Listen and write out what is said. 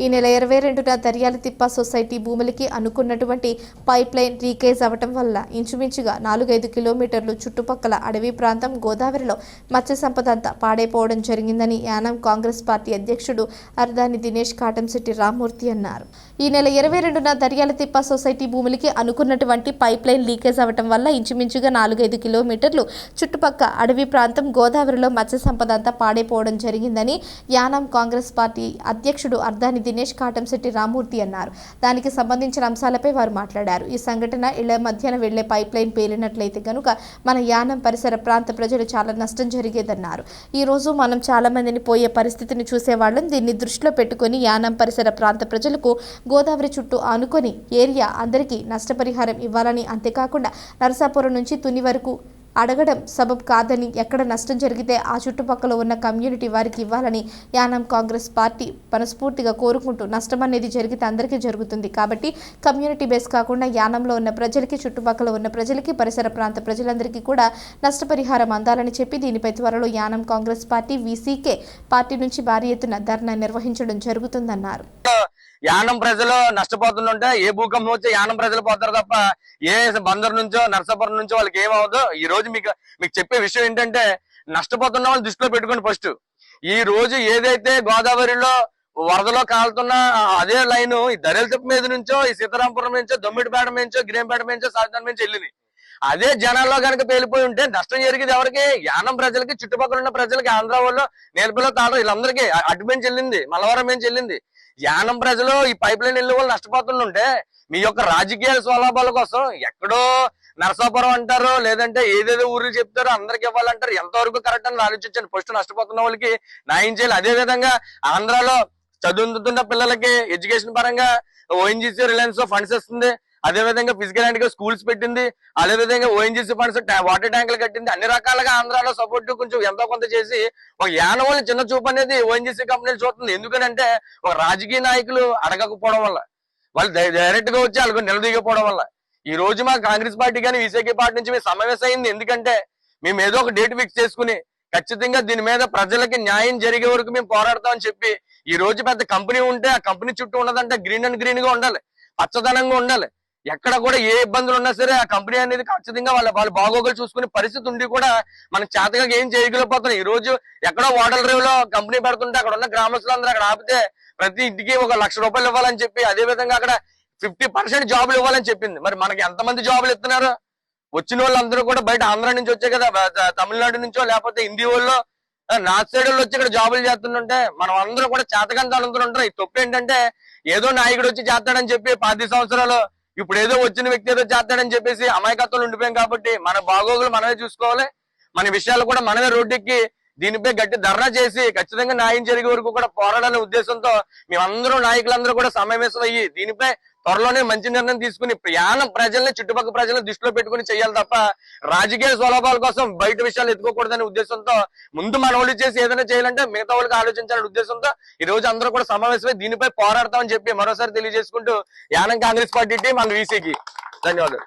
ఈ నెల ఇరవై రెండున దర్యాల తిప్ప సొసైటీ భూములకి అనుకున్నటువంటి పైప్ లైన్ లీకేజ్ అవ్వటం వల్ల ఇంచుమించుగా నాలుగైదు కిలోమీటర్లు చుట్టుపక్కల అడవి ప్రాంతం గోదావరిలో మత్స్య సంపద అంతా పాడైపోవడం జరిగిందని యానం కాంగ్రెస్ పార్టీ అధ్యక్షుడు అర్దాని దినేష్ కాటంశెట్టి రామ్మూర్తి అన్నారు. ఈ నెల ఇరవై రెండున దర్యాల తిప్ప సొసైటీ భూములకి అనుకున్నటువంటి పైప్ లైన్ లీకేజ్ అవ్వటం వల్ల ఇంచుమించుగా నాలుగైదు కిలోమీటర్లు చుట్టుపక్క అడవి ప్రాంతం గోదావరిలో మత్స్య సంపద అంతా పాడైపోవడం జరిగిందని యానం కాంగ్రెస్ పార్టీ అధ్యక్షుడు అర్ధాని దినేష్ కాటంశెట్టి రామూర్తి అన్నారు. దానికి సంబంధించిన అంశాలపై వారు మాట్లాడారు. ఈ సంఘటన ఇళ్ళ మధ్యన వెళ్ళే పైప్ లైన్ పేలినట్లయితే కనుక మన యానం పరిసర ప్రాంత ప్రజలు చాలా నష్టం జరిగేదన్నారు. ఈ రోజు మనం చాలా మందిని పోయే పరిస్థితిని చూసేవాళ్ళం. దీన్ని దృష్టిలో పెట్టుకుని యానం పరిసర ప్రాంత ప్రజలకు గోదావరి చుట్టూ ఆనుకొని ఏరియా అందరికీ నష్టపరిహారం ఇవ్వాలని అంతేకాకుండా నరసాపురం నుంచి తుని వరకు అడగడం సబబ్ కాదని ఎక్కడ నష్టం జరిగితే ఆ చుట్టుపక్కల ఉన్న కమ్యూనిటీ వారికి ఇవ్వాలని యానం కాంగ్రెస్ పార్టీ మనస్ఫూర్తిగా కోరుకుంటూ నష్టం అనేది జరిగితే అందరికీ జరుగుతుంది. కాబట్టి కమ్యూనిటీ బేస్ కాకుండా యానంలో ఉన్న ప్రజలకి చుట్టుపక్కల ఉన్న ప్రజలకి పరిసర ప్రాంత ప్రజలందరికీ కూడా నష్టపరిహారం అందాలని చెప్పి దీనిపై త్వరలో Yanam Congress party VCK party నుంచి భారీ ఎత్తున ధర్నా నిర్వహించడం జరుగుతుందన్నారు. యానం ప్రజలు నష్టపోతుంటే ఏ భూకంపం వచ్చి యానం ప్రజలు పోతారు తప్ప ఏ బందర్ నుంచో నర్సాపురం నుంచో వాళ్ళకి ఏమవదు ఈ రోజు మీకు మీకు చెప్పే విషయం ఏంటంటే నష్టపోతున్న వాళ్ళు దృష్టిలో పెట్టుకోండి ఫస్ట్. ఈ రోజు ఏదైతే గోదావరిలో వరదలో కాలుతున్న అదే లైన్ ఈ దరెల తిప్ప మీద నుంచో ఈ సీతారాంపురం నుంచో దొమ్మిడిపేట నుంచో గిరేంపేట నుంచో సాధారణ నుంచి వెళ్ళింది అదే జనాల్లో కనుక పేలిపోయి ఉంటే నష్టం జరిగేది ఎవరికి? యానం ప్రజలకి చుట్టుపక్కల ఉన్న ప్రజలకి ఆంధ్ర వాళ్ళు నేర్పలో తాళ వీళ్ళందరికీ. అటు నుంచి వెళ్ళింది మలవరం నుంచి వెళ్ళింది. యానం ప్రజలు ఈ పైప్ లైన్ ఇల్లు వాళ్ళు నష్టపోతుంటే మీ యొక్క రాజకీయ స్వలాభాల కోసం ఎక్కడో నరసాపురం అంటారు లేదంటే ఏదేదో ఊర్లు చెప్తారో అందరికి ఇవ్వాలంటారు. ఎంతవరకు కరెక్ట్ అని ఆలోచించండి. ఫస్ట్ నష్టపోతున్న వాళ్ళకి న్యాయం చేయాలి. అదే విధంగా ఆంధ్రాలో చదువుతున్న పిల్లలకి ఎడ్యుకేషన్ పరంగా ఓఎన్జీసీ రిలయన్స్ ఫండ్స్ ఇస్తుంది అదే విధంగా ఫిజికల్ హ్యాండ్గా స్కూల్స్ పెట్టింది అదే విధంగా ఓఎన్జీసీ ఫండ్స్ వాటర్ ట్యాంకులు కట్టింది. అన్ని రకాలుగా ఆంధ్రాలో సపోర్ట్ కొంచెం ఎంతో కొంత చేసి ఒక యానం చిన్న చూపు అనేది ఓఎన్జీసీ కంపెనీలు చూస్తుంది. ఎందుకనంటే ఒక రాజకీయ నాయకులు అడగకపోవడం వల్ల వాళ్ళు డైరెక్ట్గా వచ్చి వాళ్ళకు నిలదీయకపోవడం వల్ల. ఈ రోజు మా కాంగ్రెస్ పార్టీ కానీ విశాఖ పార్టీ నుంచి మేము సమావేశం అయింది. ఎందుకంటే మేము ఏదో ఒక డేట్ ఫిక్స్ చేసుకుని ఖచ్చితంగా దీని మీద ప్రజలకి న్యాయం జరిగే వరకు మేము పోరాడతామని చెప్పి ఈ రోజు పెద్ద కంపెనీ ఉంటే ఆ కంపెనీ చుట్టూ ఉన్నదంటే గ్రీన్ అండ్ గ్రీన్గా ఉండాలి. పచ్చదనంగా ఉండాలి. ఎక్కడ కూడా ఏ ఇబ్బందులు ఉన్నా సరే ఆ కంపెనీ అనేది ఖచ్చితంగా వాళ్ళ వాళ్ళు బాగోగులు చూసుకునే పరిస్థితి ఉండి కూడా మనం చేతగా ఏం చేయగలిగిపోతున్నాం ఈ రోజు ఎక్కడో వాటర్ డ్రైవ్లో కంపెనీ పెడుతుంటే అక్కడ ఉన్న గ్రామస్తులందరూ అక్కడ ఆపితే ప్రతి ఇంటికి ఒక లక్ష రూపాయలు ఇవ్వాలని చెప్పి అదే విధంగా అక్కడ ఫిఫ్టీ పర్సెంట్ జాబులు ఇవ్వాలని చెప్పింది. మరి మనకి ఎంతమంది జాబులు ఇస్తున్నారు? వచ్చిన వాళ్ళందరూ కూడా బయట ఆంధ్ర నుంచి వచ్చే కదా తమిళనాడు నుంచో లేకపోతే హిందీ వాళ్ళు నార్త్ సైడ్ వాళ్ళు వచ్చి ఇక్కడ జాబులు చేస్తుంటే మనం అందరూ కూడా చేతకంత ఉంటారు. ఈ తప్పు ఏంటంటే ఏదో నాయకుడు వచ్చి చేస్తాడని చెప్పి పది సంవత్సరాలు ఇప్పుడు ఏదో వచ్చిన వ్యక్తి ఏదో చేస్తాడని చెప్పేసి అమాయకత్వం ఉండిపోయాం కాబట్టి మన బాగోగులు మనమే చూసుకోవాలి. మన విషయాలు కూడా మనమే రోడ్డెక్కి దీనిపై గట్టి ధర్నా చేసి ఖచ్చితంగా న్యాయం జరిగే వరకు కూడా పోరాడాలనే ఉద్దేశంతో మేమందరూ నాయకులందరూ కూడా సమావేశం అయ్యి దీనిపై త్వరలోనే మంచి నిర్ణయం తీసుకుని ప్రయాణం ప్రజల్ని చుట్టుపక్కల ప్రజలను దృష్టిలో పెట్టుకుని చేయాలి తప్ప రాజకీయ స్వలాభాల కోసం బయట విషయాలు ఎత్తుకోకూడదనే ఉద్దేశంతో ముందు మనవాళ్ళు చేసి ఏదైనా చేయాలంటే మిగతా వాళ్ళకి ఆలోచించాలనే ఉద్దేశంతో ఈ రోజు అందరూ కూడా సమావేశమై దీనిపై పోరాడతామని చెప్పి మరోసారి తెలియజేసుకుంటూ Yanam Congress party team and వీసీకి. ధన్యవాదాలు.